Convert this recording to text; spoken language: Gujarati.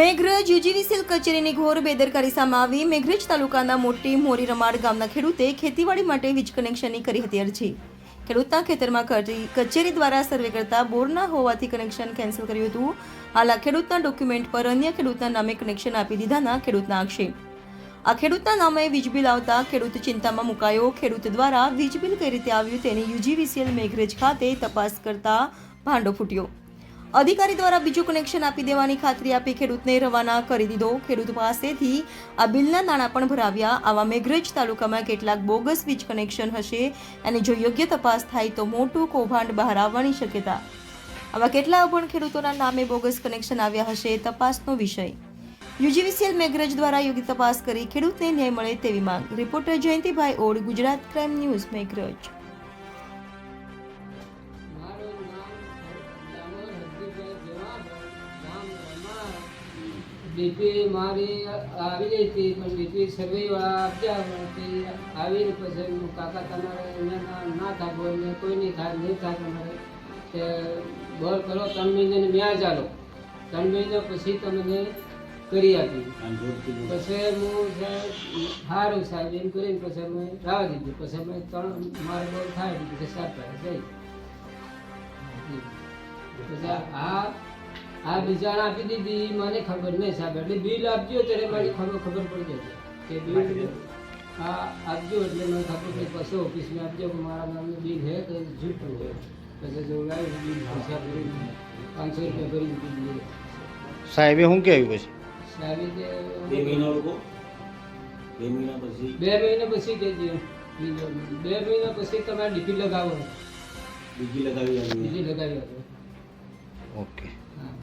મેઘરજ યુજીવીસીએલ કચેરીની ઘોર બેદરકારી સામે આવી મેઘરજ તાલુકાના મોટી મોરી રમાડ ગામના ખેડૂતે ખેતીવાડી માટે વીજ કનેક્શનની કરી હતી અરજી ખેડૂતના ખેતરમાં કચેરી દ્વારા સર્વે કરતા બોરના હોવાથી કનેક્શન કેન્સલ કર્યું હતું. હાલ ખેડૂતના ડોક્યુમેન્ટ પર અન્ય ખેડૂતના નામે કનેક્શન આપી દીધાના ખેડૂતના આક્ષેપ. આ ખેડૂતના નામે વીજ બિલ આવતા ખેડૂત ચિંતામાં મુકાયો. ખેડૂત દ્વારા વીજ બિલ કઈ રીતે આવ્યું તેની યુજીવીસીએલ મેઘરજ ખાતે તપાસ કરતા ભાંડો ફૂટ્યો. અધિકારી દ્વારા બીજું કનેક્શન આપી દેવાની ખાતરી આપી ખેડૂતને રવાના કરી દીધો. ખેડૂત પાસેથી આ બિલના નાણાં પણ ભરાવ્યા. આવા મેઘરજ તાલુકામાં કેટલાક બોગસ વીજ કનેક્શન હશે અને જો યોગ્ય તપાસ થાય તો મોટું કૌભાંડ બહાર આવવાની શક્યતા. આવા કેટલા પણ ખેડૂતોના નામે બોગસ કનેક્શન આવ્યા હશે તપાસનો વિષય. યુજીવીસીએલ મેઘરજ દ્વારા યોગ્ય તપાસ કરી ખેડૂતને ન્યાય મળે તેવી માંગ. Reporter Jayantibhai Od Gujarat crime news Meghraj. DP મારી આવી ગઈ હતી પણ ડીપી સર્વેવાળા આપ્યા પણ તે આવીને પછી કાકા તમારે અહીંયા ના- ના થાય, બોલ કોઈ નહીં થાય નહીં થાય તમારે. કે બોલ કરો ત્રણ મહિને ન્યા ચાલો ત્રણ મહિના પછી તમને કરી આપી પછી હું સારું સાહેબ, એમ કરીને પછી અમે રાવા દીધું. પછી અમે ત્રણ મારે બોલ થાય ને પછી સાત પાસે જઈ પછી આ આ બિચારા આપી દીધી મને ખબર નહીં સાહેબ. એટલે બિલ આપજો ત્યારે મારી ખબર ખબર પડી જશે. કે બિલ હા આપજો એટલે મને ખબર પડી પછી ઓફિસમાં આપજો કે મારા નામનું બિલ છે તો જૂઠું હોય પછી જોડાયું બિલ પૈસા ભરી પાંચસો રૂપિયા ભરી દીધી સાહેબે શું કહેવું પછી? સાહેબે કે બે મહિના લોકો? બે મહિના પછી? બે મહિના પછી કહેજો બે મહિના પછી તમારે ડીપી લગાવો બીજી લગાવી આવી બીજી લગાવી ઓકે. હા.